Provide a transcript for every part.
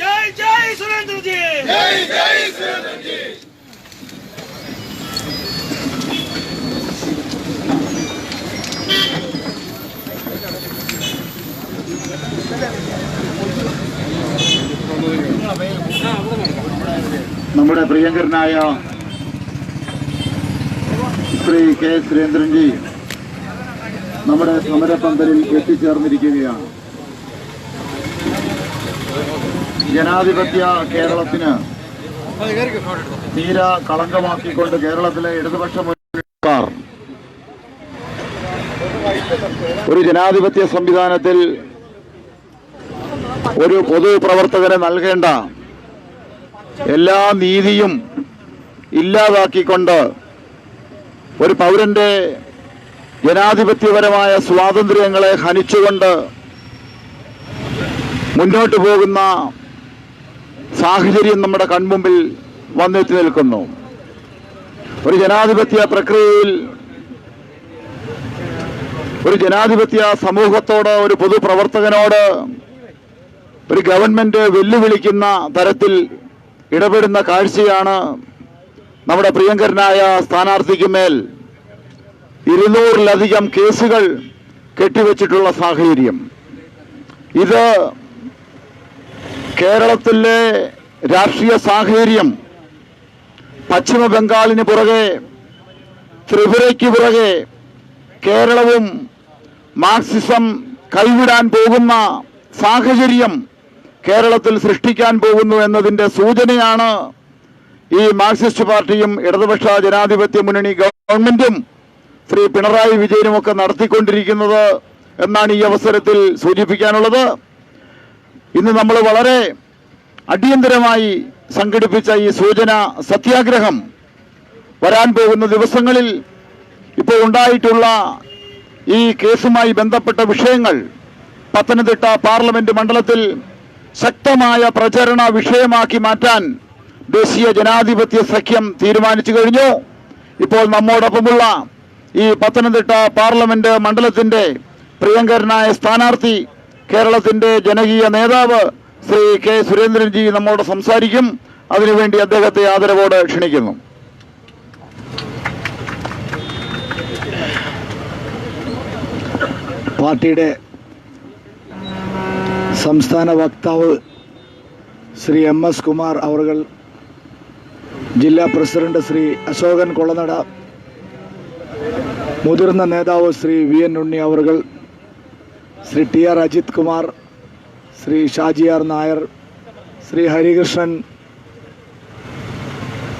ജയ് ജയ് സുരേന്ദ്രജി നമ്മുടെ പ്രിയങ്കരനായ ശ്രീ കെ സുരേന്ദ്രൻജി നമ്മുടെ സമരപന്തലിൽ എത്തിച്ചേർന്നിരിക്കുകയാണ്. ജനാധിപത്യ കേരളത്തിന് തീര കളങ്കമാക്കിക്കൊണ്ട് കേരളത്തിലെ ഇടതുപക്ഷ ഒരു ജനാധിപത്യ സംവിധാനത്തിൽ ഒരു പൊതുപ്രവർത്തകന് നൽകേണ്ട എല്ലാ നീതിയും ഇല്ലാതാക്കിക്കൊണ്ട് ഒരു പൗരന്റെ ജനാധിപത്യപരമായ സ്വാതന്ത്ര്യങ്ങളെ ഹനിച്ചുകൊണ്ട് മുന്നോട്ട് പോകുന്ന സാഹചര്യം നമ്മുടെ കൺമുമ്പിൽ വന്നെത്തി നിൽക്കുന്നു. ഒരു ജനാധിപത്യ പ്രക്രിയയിൽ ഒരു ജനാധിപത്യ സമൂഹത്തോട് ഒരു പൊതുപ്രവർത്തകനോട് ഒരു ഗവൺമെന്റ് വെല്ലുവിളിക്കുന്ന തരത്തിൽ ഇടപെടുന്ന കാഴ്ചയാണ് നമ്മുടെ പ്രിയങ്കരനായ സ്ഥാനാർത്ഥിക്ക് മേൽ ഇരുന്നൂറിലധികം കേസുകൾ കെട്ടിവെച്ചിട്ടുള്ള സാഹചര്യം. ഇത് കേരളത്തിലെ രാഷ്ട്രീയ സാഹചര്യം പശ്ചിമ ബംഗാളിന് പുറകെ ത്രിപുരയ്ക്ക് പുറകെ കേരളവും മാർക്സിസം കൈവിടാൻ പോകുന്ന സാഹചര്യം കേരളത്തിൽ സൃഷ്ടിക്കാൻ പോകുന്നു എന്നതിന്റെ സൂചനയാണ് ഈ മാർക്സിസ്റ്റ് പാർട്ടിയും ഇടതുപക്ഷ ജനാധിപത്യ മുന്നണി ഗവൺമെന്റും ശ്രീ പിണറായി വിജയനുമൊക്കെ നടത്തിക്കൊണ്ടിരിക്കുന്നത് എന്നാണ് ഈ അവസരത്തിൽ സൂചിപ്പിക്കാനുള്ളത്. ഇന്ന് നമ്മൾ വളരെ അടിയന്തരമായി സംഘടിപ്പിച്ച ഈ സൂചന സത്യാഗ്രഹം വരാൻ പോകുന്ന ദിവസങ്ങളിൽ ഇപ്പോൾ ഉണ്ടായിട്ടുള്ള ഈ കേസുമായി ബന്ധപ്പെട്ട വിഷയങ്ങൾ പത്തനംതിട്ട പാർലമെന്റ് മണ്ഡലത്തിൽ ശക്തമായ പ്രചരണ വിഷയമാക്കി മാറ്റാൻ ദേശീയ ജനാധിപത്യ സഖ്യം തീരുമാനിച്ചു കഴിഞ്ഞു. ഇപ്പോൾ നമ്മോടൊപ്പമുള്ള ഈ പത്തനംതിട്ട പാർലമെന്റ് മണ്ഡലത്തിന്റെ പ്രിയങ്കരനായ സ്ഥാനാർത്ഥി കേരളത്തിന്റെ ജനകീയ നേതാവ് ശ്രീ കെ സുരേന്ദ്രൻജി നമ്മോട് സംസാരിക്കും. അതിനുവേണ്ടി അദ്ദേഹത്തെ ആദരവോട് ക്ഷണിക്കുന്നു. പാർട്ടിയുടെ സംസ്ഥാന വക്താവ് ശ്രീ എം എസ് കുമാർ അവർ ജില്ലാ പ്രസിഡന്റ് ശ്രീ അശോകൻ കൊള്ളനട മുതിർന്ന നേതാവ് ശ്രീ വി എൻ ഉണ്ണി അവർകൾ Shri T R Ajith Kumar Shri Shaji R Nair Shri Harikrishnan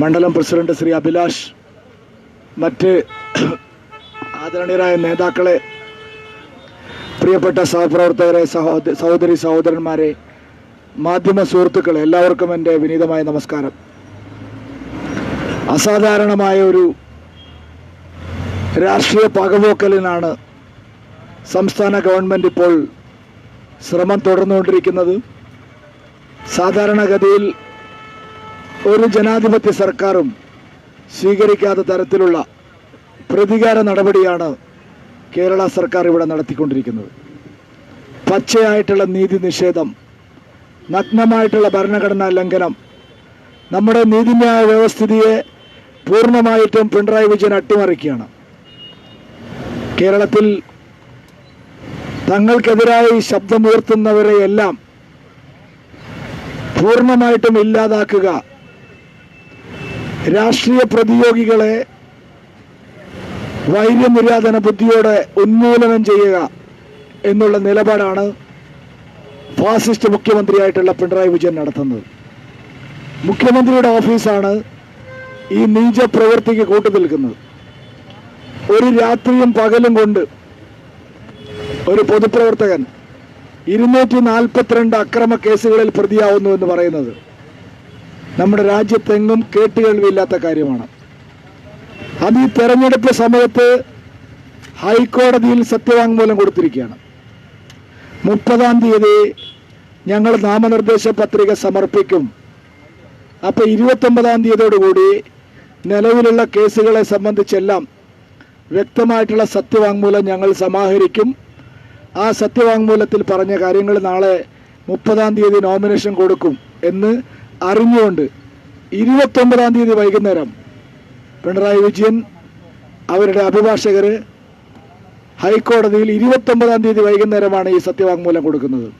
മണ്ഡലം പ്രസിഡന്റ് ശ്രീ അഭിലാഷ് മറ്റ് ആദരണീയരായ നേതാക്കളെ പ്രിയപ്പെട്ട സഹപ്രവർത്തകരെ സഹോദ സഹോദരി സഹോദരന്മാരെ മാധ്യമ സുഹൃത്തുക്കളെ എല്ലാവർക്കും എന്റെ വിനീതമായ നമസ്കാരം. അസാധാരണമായ ഒരു രാഷ്ട്രീയ പകപോക്കലിനാണ് സംസ്ഥാന ഗവൺമെന്റ് ഇപ്പോൾ ശ്രമം തുടർന്നുകൊണ്ടിരിക്കുന്നത്. സാധാരണഗതിയിൽ ഒരു ജനാധിപത്യ സർക്കാരും സ്വീകരിക്കാത്ത തരത്തിലുള്ള പ്രതികാര നടപടിയാണ് കേരള സർക്കാർ ഇവിടെ നടത്തിക്കൊണ്ടിരിക്കുന്നത്. പച്ചയായിട്ടുള്ള നീതി നിഷേധം നഗ്നമായിട്ടുള്ള ഭരണഘടനാ ലംഘനം നമ്മുടെ നീതിന്യായ വ്യവസ്ഥിതിയെ പൂർണമായിട്ടും പിണറായി വിജയൻ അട്ടിമറിക്കുകയാണ്. കേരളത്തിൽ തങ്ങൾക്കെതിരായി ശബ്ദമുയർത്തുന്നവരെയെല്ലാം പൂർണമായിട്ടും ഇല്ലാതാക്കുക. രാഷ്ട്രീയ പ്രതിയോഗികളെ വൈര്യനിര്യാതന ബുദ്ധിയോടെ ഉന്മൂലനം ചെയ്യുക എന്നുള്ള നിലപാടാണ് ഫാസിസ്റ്റ് മുഖ്യമന്ത്രിയായിട്ടുള്ള പിണറായി വിജയൻ നടത്തുന്നത്. മുഖ്യമന്ത്രിയുടെ ഓഫീസാണ് ഈ നീച പ്രവൃത്തിക്ക് കൂട്ടുനിൽക്കുന്നത്. ഒരു രാത്രിയും പകലും കൊണ്ട് ഒരു പൊതുപ്രവർത്തകൻ ഇരുന്നൂറ്റി നാൽപ്പത്തിരണ്ട് അക്രമ കേസുകളിൽ പ്രതിയാവുന്നു എന്ന് പറയുന്നത് നമ്മുടെ രാജ്യത്തെങ്ങും കേട്ടുകേൾവിയില്ലാത്ത കാര്യമാണ്. അത് ഈ തെരഞ്ഞെടുപ്പ് സമയത്ത് ഹൈക്കോടതിയിൽ സത്യവാങ്മൂലം കൊടുത്തിരിക്കുകയാണ്. മുപ്പതാം തീയതി ഞങ്ങൾ നാമനിർദ്ദേശ പത്രിക സമർപ്പിക്കും. അപ്പോൾ ഇരുപത്തൊമ്പതാം തീയതിയോടുകൂടി നിലവിലുള്ള കേസുകളെ സംബന്ധിച്ചെല്ലാം വ്യക്തമായിട്ടുള്ള സത്യവാങ്മൂലം ഞങ്ങൾ സമാഹരിക്കും. ആ സത്യവാങ്മൂലത്തിൽ പറഞ്ഞ കാര്യങ്ങൾ നാളെ മുപ്പതാം തീയതി നോമിനേഷൻ കൊടുക്കും എന്ന് അറിഞ്ഞുകൊണ്ട് ഇരുപത്തൊമ്പതാം തീയതി വൈകുന്നേരം പിണറായി വിജയൻ അവരുടെ അഭിഭാഷകർ ഹൈക്കോടതിയിൽ ഇരുപത്തൊമ്പതാം തീയതി വൈകുന്നേരമാണ് ഈ സത്യവാങ്മൂലം കൊടുക്കുന്നത്.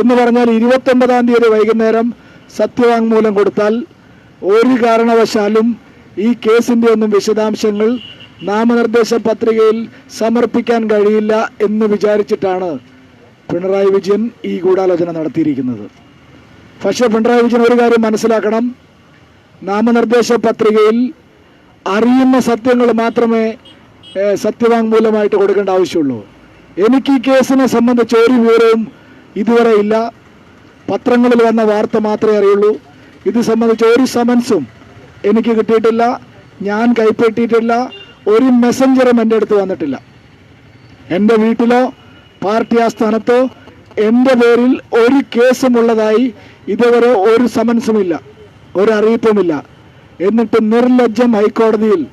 എന്ന് പറഞ്ഞാൽ ഇരുപത്തൊമ്പതാം തീയതി വൈകുന്നേരം സത്യവാങ്മൂലം കൊടുത്താൽ ഒരു കാരണവശാലും ഈ കേസിന്റെ ഒന്നും വിശദാംശങ്ങൾ നാമനിർദ്ദേശ പത്രികയിൽ സമർപ്പിക്കാൻ കഴിയില്ല എന്ന് വിചാരിച്ചിട്ടാണ് പിണറായി വിജയൻ ഈ ഗൂഢാലോചന നടത്തിയിരിക്കുന്നത്. പക്ഷേ പിണറായി വിജയൻ ഒരു കാര്യം മനസ്സിലാക്കണം. നാമനിർദ്ദേശ പത്രികയിൽ അറിയുന്ന സത്യങ്ങൾ മാത്രമേ സത്യവാങ്മൂലമായിട്ട് കൊടുക്കേണ്ട ആവശ്യമുള്ളൂ. എനിക്ക് ഈ കേസിനെ സംബന്ധിച്ച് ഒരു വിവരവും ഇതുവരെ ഇല്ല. പത്രങ്ങളിൽ വന്ന വാർത്ത മാത്രമേ അറിയുള്ളൂ. ഇത് സംബന്ധിച്ച് ഒരു സമൻസും എനിക്ക് കിട്ടിയിട്ടില്ല. ഞാൻ കൈപ്പറ്റിയിട്ടില്ല. ഒരു മെസ്സഞ്ചറും എന്റെ അടുത്ത് വന്നിട്ടില്ല. എന്റെ വീട്ടിലോ പാർട്ടി ആസ്ഥാനത്തോ എന്റെ പേരിൽ ഒരു കേസും ഉള്ളതായി ഇതുവരെ ഒരു സമൻസുമില്ല ഒരു അറിയിപ്പുമില്ല എന്നിട്ട് നിർലജ്ജം ഹൈക്കോടതിയിൽ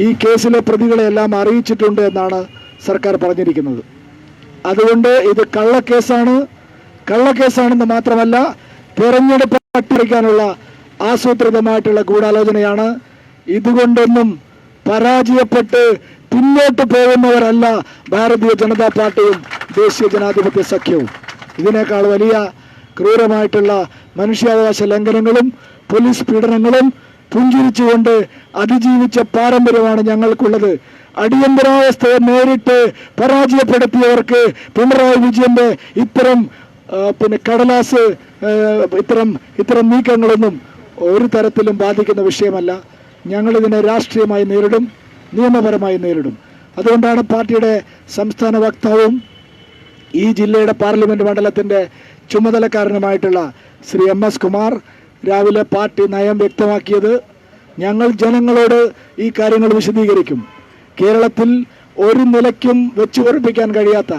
ഈ കേസിലെ പ്രതികളെല്ലാം അറിയിച്ചിട്ടുണ്ട് എന്നാണ് സർക്കാർ പറഞ്ഞിരിക്കുന്നത്. അതുകൊണ്ട് ഇത് കള്ളക്കേസാണ്. കള്ളക്കേസാണെന്ന് മാത്രമല്ല തെരഞ്ഞെടുപ്പ് അട്ടിമറിക്കാനുള്ള ആസൂത്രിതമായിട്ടുള്ള ഗൂഢാലോചനയാണ്. ഇതുകൊണ്ടൊന്നും പരാജയപ്പെട്ട് പിന്നോട്ട് പോകുന്നവരല്ല ഭാരതീയ ജനതാ പാർട്ടിയും ദേശീയ ജനാധിപത്യ സഖ്യവും. ഇതിനേക്കാൾ വലിയ ക്രൂരമായിട്ടുള്ള മനുഷ്യാവകാശ ലംഘനങ്ങളും പോലീസ് പീഡനങ്ങളും പുഞ്ചിരിച്ചുകൊണ്ട് അതിജീവിച്ച പാരമ്പര്യമാണ് ഞങ്ങൾക്കുള്ളത്. അടിയന്തരാവസ്ഥയെ നേരിട്ട് പരാജയപ്പെടുത്തിയവർക്ക് പിണറായി വിജയന്റെ ഇത്തരം പിന്നെ കടലാസ് ഇത്തരം ഇത്തരം നീക്കങ്ങളൊന്നും ഒരു തരത്തിലും ബാധിക്കുന്ന വിഷയമല്ല. ഞങ്ങളിതിനെ രാഷ്ട്രീയമായി നേരിടും നിയമപരമായി നേരിടും. അതുകൊണ്ടാണ് പാർട്ടിയുടെ സംസ്ഥാന വക്താവും ഈ ജില്ലയുടെ പാർലമെന്റ് മണ്ഡലത്തിന്റെ ചുമതലക്കാരനുമായിട്ടുള്ള ശ്രീ എം എസ് കുമാർ രാവിലെ പാർട്ടി നയം വ്യക്തമാക്കിയത് ഞങ്ങൾ ജനങ്ങളോട് ഈ കാര്യങ്ങൾ വിശദീകരിക്കും. കേരളത്തിൽ ഒരു നിലയ്ക്കും വെച്ചു ഉറപ്പിക്കാൻ കഴിയാത്ത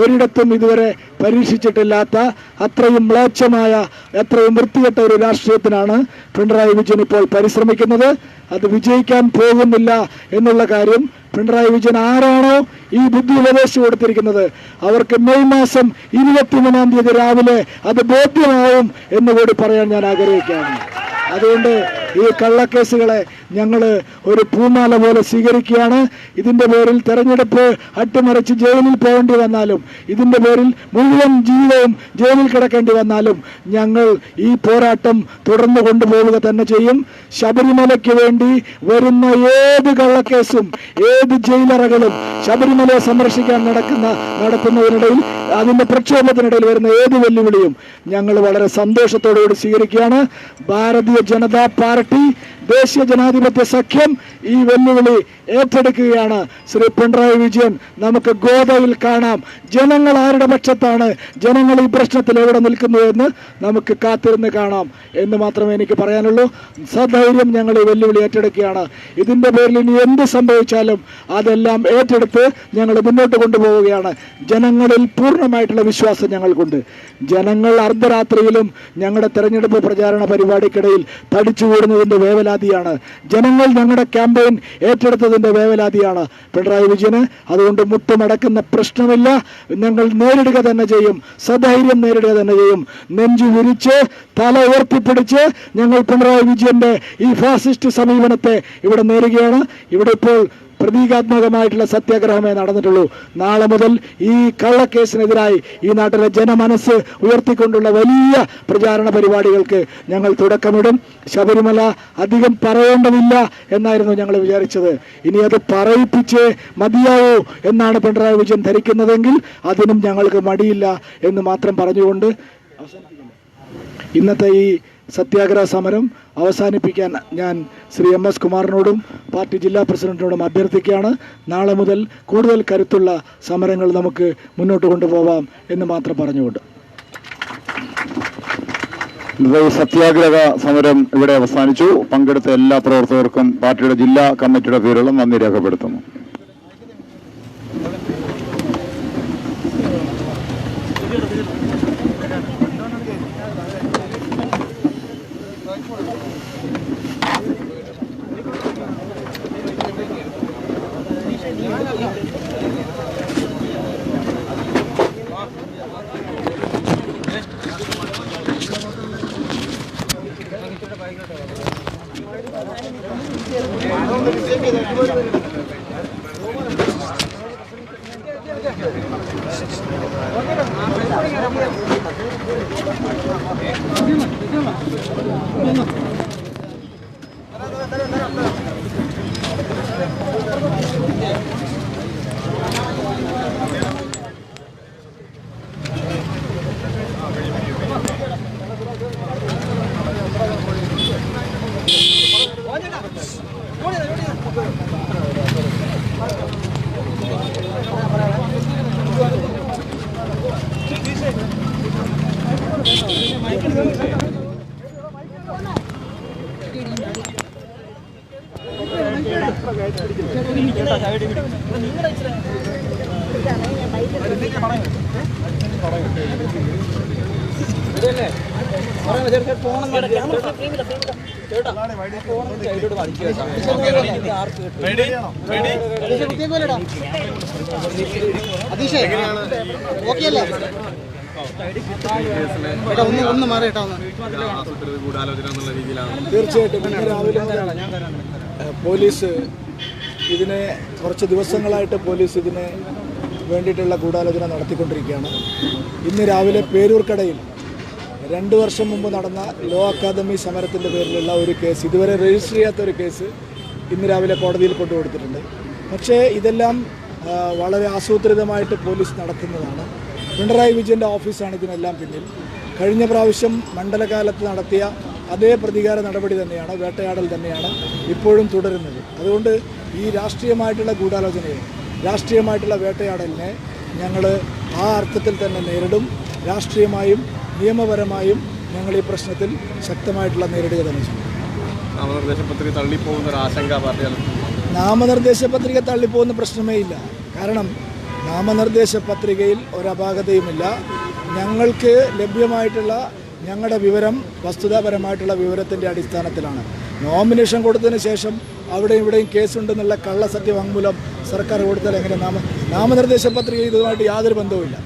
ഒരിടത്തും ഇതുവരെ പരീക്ഷിച്ചിട്ടില്ലാത്ത അത്രയും മ്ലേച്ഛമായ അത്രയും വൃത്തികെട്ട ഒരു രാഷ്ട്രീയത്തിനാണ് പിണറായി വിജയൻ ഇപ്പോൾ പരിശ്രമിക്കുന്നത്. അത് വിജയിക്കാൻ പോകുന്നില്ല എന്നുള്ള കാര്യം പിണറായി വിജയൻ ആരാണോ ഈ ബുദ്ധി ഉപദേശിച്ചു കൊടുത്തിരിക്കുന്നത്? അവർക്ക് മെയ് മാസം ഇരുപത്തിമൂന്നാം തീയതി രാവിലെ അത് ബോധ്യമാവും എന്നുകൂടി പറയാൻ ഞാൻ ആഗ്രഹിക്കുകയാണ്. അതുകൊണ്ട് ഈ കള്ളക്കേസുകളെ ഞങ്ങൾ ഒരു പൂമാല പോലെ സ്വീകരിക്കുകയാണ്. ഇതിന്റെ പേരിൽ തെരഞ്ഞെടുപ്പ് അട്ടിമറിച്ച് ജയിലിൽ പോകേണ്ടി വന്നാലും ഇതിന്റെ പേരിൽ മുഴുവൻ ജീവിതവും ജയിലിൽ കിടക്കേണ്ടി വന്നാലും ഞങ്ങൾ ഈ പോരാട്ടം തുടർന്നു കൊണ്ടുപോവുക തന്നെ ചെയ്യും. ശബരിമലയ്ക്ക് വേണ്ടി വരുന്ന ഏത് കള്ളക്കേസും ഏത് ജയിലറകളും ശബരിമലയെ സംരക്ഷിക്കാൻ നടക്കുന്ന നടത്തുന്നതിനിടയിൽ അതിന്റെ പ്രക്ഷോഭത്തിനിടയിൽ വരുന്ന ഏത് വെല്ലുവിളിയും ഞങ്ങൾ വളരെ സന്തോഷത്തോടുകൂടി സ്വീകരിക്കുകയാണ്. ഭാരതീയ ജനതാ പാർട്ടി ദേശീയ ജനാധിപത്യ സഖ്യം ഈ വെല്ലുവിളി ഏറ്റെടുക്കുകയാണ് ശ്രീ പിണറായി വിജയൻ നമുക്ക് ഗോതയിൽ കാണാം. ജനങ്ങൾ ആരുടെ പക്ഷത്താണ്? ജനങ്ങൾ ഈ പ്രശ്നത്തിൽ എവിടെ നിൽക്കുന്നു എന്ന് നമുക്ക് കാത്തിരുന്ന് കാണാം. എന്ന് മാത്രമേ എനിക്ക് പറയാനുള്ളൂ. സധൈര്യം ഞങ്ങൾ ഈ വെല്ലുവിളി ഏറ്റെടുക്കുകയാണ്. ഇതിന്റെ പേരിൽ ഇനി എന്ത് സംഭവിച്ചാലും അതെല്ലാം ഏറ്റെടുത്ത് ഞങ്ങൾ മുന്നോട്ട് കൊണ്ടുപോവുകയാണ്. ജനങ്ങളിൽ പൂർണമായിട്ടുള്ള വിശ്വാസം ഞങ്ങൾക്കുണ്ട്. ജനങ്ങൾ അർദ്ധരാത്രിയിലും ഞങ്ങളുടെ തെരഞ്ഞെടുപ്പ് പ്രചാരണ പരിപാടിക്കിടയിൽ തടിച്ചുകൂടുന്നതിന്റെ വേവലാതിയാണ്. ജനങ്ങൾ ഞങ്ങളുടെ ക്യാമ്പയിൻ ഏറ്റെടുത്തതിന്റെ വേവലാതിയാണ് പിണറായി വിജയന്. അതുകൊണ്ട് മുട്ടുമടക്കുന്ന പ്രശ്നമില്ല. ഞങ്ങൾ നേരിടുക തന്നെ ചെയ്യും. സധൈര്യം നേരിടുക തന്നെ ചെയ്യും. നെഞ്ചു വിരിച്ച് തല ഉയർത്തിപ്പിടിച്ച് ഞങ്ങൾ പിണറായി വിജയന്റെ ഈ ഫാസിസ്റ്റ് സമീപനത്തെ ഇവിടെ നേരുകയാണ്. ഇവിടെ ഇപ്പോൾ പ്രതീകാത്മകമായിട്ടുള്ള സത്യാഗ്രഹമേ നടന്നിട്ടുള്ളൂ. നാളെ മുതൽ ഈ കള്ളക്കേസിനെതിരായി ഈ നാട്ടിലെ ജനമനസ്സ് ഉയർത്തിക്കൊണ്ടുള്ള വലിയ പ്രചാരണ പരിപാടികൾക്ക് ഞങ്ങൾ തുടക്കമിടും. ശബരിമല അധികം പറയേണ്ടതില്ല എന്നായിരുന്നു ഞങ്ങൾ വിചാരിച്ചത്. ഇനി അത് പറയിപ്പിച്ച് മതിയാവൂ എന്നാണ് പിണറായി വിജയൻ ധരിക്കുന്നതെങ്കിൽ അതിനും ഞങ്ങൾക്ക് മടിയില്ല എന്ന് മാത്രം പറഞ്ഞുകൊണ്ട് ഇന്നത്തെ ഈ സത്യാഗ്രഹ സമരം അവസാനിപ്പിക്കാൻ ഞാൻ ശ്രീ എം എസ് കുമാറിനോടും പാർട്ടി ജില്ലാ പ്രസിഡന്റിനോടും അഭ്യർത്ഥിക്കുകയാണ്. നാളെ മുതൽ കൂടുതൽ കരുത്തുള്ള സമരങ്ങൾ നമുക്ക് മുന്നോട്ട് കൊണ്ടുപോവാം എന്ന് മാത്രം പറഞ്ഞുകൊണ്ട്. സത്യാഗ്രഹ സമരം ഇവിടെ അവസാനിച്ചു. പങ്കെടുത്ത എല്ലാ പ്രവർത്തകർക്കും പാർട്ടിയുടെ ജില്ലാ കമ്മിറ്റിയുടെ പേരുകളും നന്ദി രേഖപ്പെടുത്തുന്നു. അതീഷേ ഓക്കെ അല്ലേ ഒന്ന് ഒന്ന് മാറി തീർച്ചയായിട്ടും. പോലീസ് ഇതിനെ കുറച്ച് ദിവസങ്ങളായിട്ട് പോലീസ് ഇതിനെ വേണ്ടിയിട്ടുള്ള ഗൂഢാലോചന നടത്തിക്കൊണ്ടിരിക്കുകയാണ്. ഇന്ന് രാവിലെ പേരൂർക്കടയിൽ രണ്ട് വർഷം മുമ്പ് നടന്ന ലോ അക്കാദമി സമരത്തിന്റെ പേരിലുള്ള ഒരു കേസ് ഇതുവരെ രജിസ്റ്റർ ചെയ്യാത്ത ഒരു കേസ് ഇന്ന് രാവിലെ കോടതിയിൽ കൊണ്ടുകൊടുത്തിട്ടുണ്ട്. പക്ഷേ ഇതെല്ലാം വളരെ ആസൂത്രിതമായിട്ട് പോലീസ് നടത്തുന്നതാണ്. പിണറായി വിജയന്റെ ഓഫീസാണ് ഇതിനെല്ലാം പിന്നിൽ. കഴിഞ്ഞ പ്രാവശ്യം മണ്ഡലകാലത്ത് നടത്തിയ അതേ പ്രതികാര നടപടി തന്നെയാണ് വേട്ടയാടൽ തന്നെയാണ് ഇപ്പോഴും തുടരുന്നത്. അതുകൊണ്ട് ഈ രാഷ്ട്രീയമായിട്ടുള്ള ഗൂഢാലോചനയെ രാഷ്ട്രീയമായിട്ടുള്ള വേട്ടയാടലിനെ ഞങ്ങൾ ആ അർത്ഥത്തിൽ തന്നെ നേരിടും. രാഷ്ട്രീയമായും നിയമപരമായും ഞങ്ങൾ ഈ പ്രശ്നത്തിൽ ശക്തമായിട്ടുള്ള നേരിടുക തന്നെ ചെയ്യും. നാമനിർദ്ദേശ പത്രിക തള്ളിപ്പോകുന്ന ഒരു ആശങ്ക പാർട്ടിയാണ് നാമനിർദ്ദേശ പത്രിക തള്ളിപ്പോകുന്ന പ്രശ്നമേ ഇല്ല. കാരണം നാമനിർദ്ദേശ പത്രികയിൽ ഒരപാകതയുമില്ല ഞങ്ങൾക്ക് ലഭ്യമായിട്ടുള്ള ഞങ്ങളുടെ വിവരം വസ്തുതാപരമായിട്ടുള്ള വിവരത്തിന്റെ അടിസ്ഥാനത്തിലാണ്. നോമിനേഷൻ കൊടുത്തതിന് ശേഷം അവിടെയും ഇവിടെയും കേസുണ്ടെന്നുള്ള കള്ളസത്യ വാങ്മൂലം സർക്കാർ കൊടുത്താൽ എങ്ങനെ നാമ നാമനിർദ്ദേശ പത്രിക ഇതുമായിട്ട് യാതൊരു ബന്ധവുമില്ല.